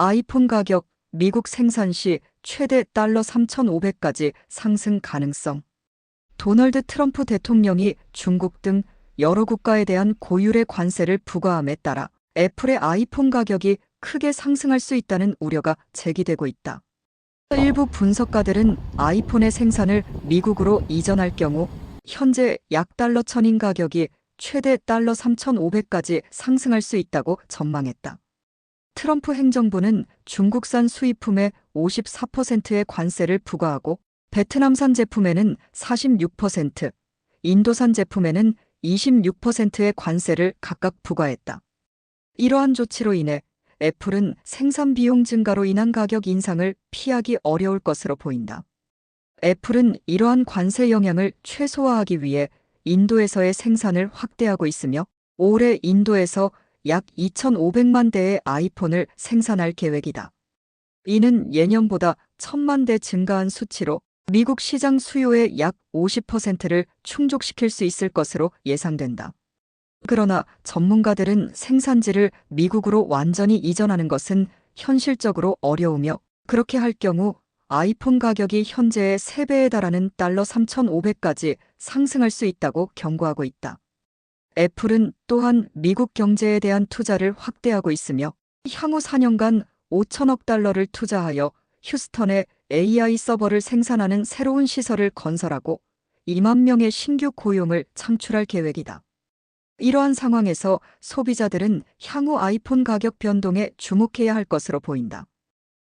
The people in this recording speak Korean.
아이폰 가격 미국 생산 시 최대 달러 3,500까지 상승 가능성. 도널드 트럼프 대통령이 중국 등 여러 국가에 대한 고율의 관세를 부과함에 따라 애플의 아이폰 가격이 크게 상승할 수 있다는 우려가 제기되고 있다. 일부 분석가들은 아이폰의 생산을 미국으로 이전할 경우 현재 약 달러 천인 가격이 최대 달러 3,500까지 상승할 수 있다고 전망했다. 트럼프 행정부는 중국산 수입품에 54%의 관세를 부과하고 베트남산 제품에는 46%, 인도산 제품에는 26%의 관세를 각각 부과했다. 이러한 조치로 인해 애플은 생산 비용 증가로 인한 가격 인상을 피하기 어려울 것으로 보인다. 애플은 이러한 관세 영향을 최소화하기 위해 인도에서의 생산을 확대하고 있으며 올해 인도에서 약 2,500만 대의 아이폰을 생산할 계획이다. 이는 예년보다 1,000만 대 증가한 수치로 미국 시장 수요의 약 50%를 충족시킬 수 있을 것으로 예상된다. 그러나 전문가들은 생산지를 미국으로 완전히 이전하는 것은 현실적으로 어려우며 그렇게 할 경우 아이폰 가격이 현재의 3배에 달하는 달러 3,500까지 상승할 수 있다고 경고하고 있다. 애플은 또한 미국 경제에 대한 투자를 확대하고 있으며 향후 4년간 5천억 달러를 투자하여 휴스턴에 AI 서버를 생산하는 새로운 시설을 건설하고 2만 명의 신규 고용을 창출할 계획이다. 이러한 상황에서 소비자들은 향후 아이폰 가격 변동에 주목해야 할 것으로 보인다.